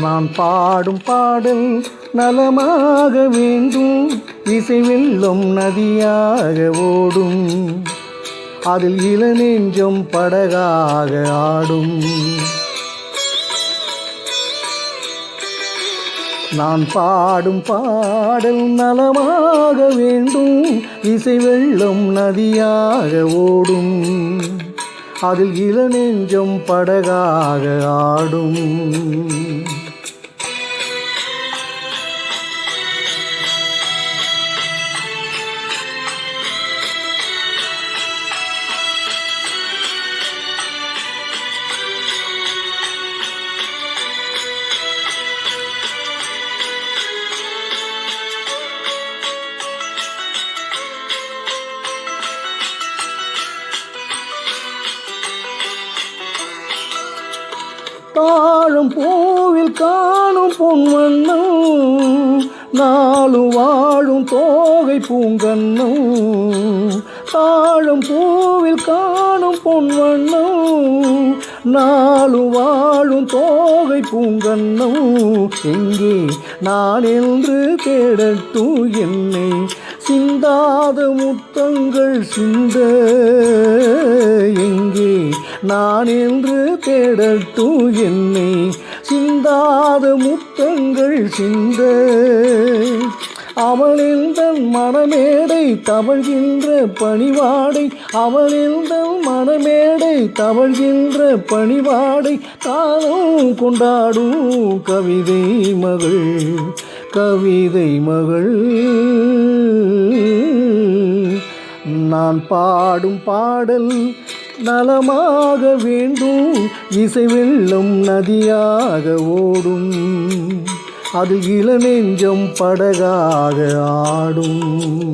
நான் பாடும் பாடல் நலமாக வேண்டும். இசை வெள்ளம் நதியாக ஓடும். அதில் இளநெஞ்சம் படகாக ஆடும். நான் பாடும் பாடல் நலமாக வேண்டும். இசை வெள்ளம் நதியாக ஓடும். அதில் இளநெஞ்சம் படகாக ஆடும். தாழும் பூவில் காணும் பொன்வண்ணம் நாளும் வாழும் தோகை பூங்கன்னம் தாழும் பூவில் காணும் பொன்வண்ணம் நாளும் வாழும் தோகை பூங்கன்னம். எங்கே நான் என்று தேடட்டும் என்னை சிந்தாத முத்தங்கள் சிந்த எங்கே நான் என்று தேடட்டும் என்னை சிந்தாத முத்தங்கள் சிந்த அவளிந்த மனமேடை தவழ்கின்ற பணிவாடை அவளிந்த மனமேடை தவழ்கின்ற பணிவாடை தானும் கொண்டாடும் கவிதை மகள் கவிதை மகள். நான் பாடும் பாடல் நலமாக வேண்டும். இசை வெள்ளம் நதியாக ஓடும். அது இளநெஞ்சம் படகாக ஆடும்.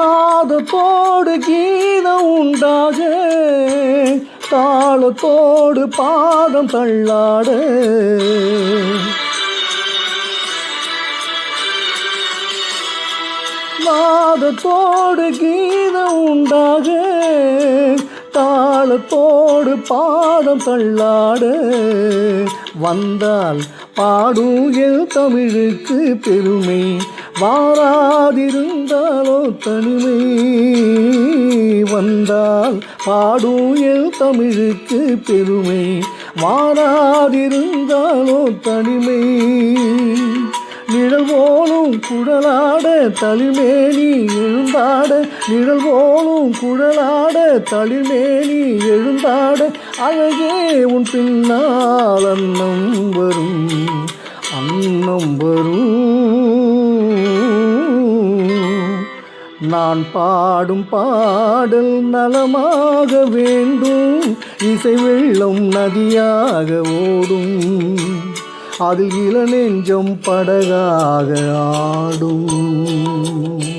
நாதத்தோடு கீதம் உண்டாக தாளத்தோடு பாதம் தள்ளாட. நாதத்தோடு கீதம் உண்டாக தாளத்தோடு பாதம் தள்ளாட. வந்தால் பாடும் என் தமிழுக்கு பெருமை. வாராதிருந்தாலோ தனிமை வந்தால் பாடும் என் தமிழுக்கு பெருமை. வாராதிருந்தாலோ தனிமை நிழல் போலும் குழலாட தளிமேனி எழுந்தாட. நிழல் போலும் குழலாட தளிமேனி எழுந்தாட. அழகே உன் பின்னால் அன்னம் வரும் அன்னம் வரும். நான் பாடும் பாடல் நலமாக வேண்டும். இசை வெள்ளம் நதியாக ஓடும். அதில் இளநெஞ்சம் படகாக ஆடும்.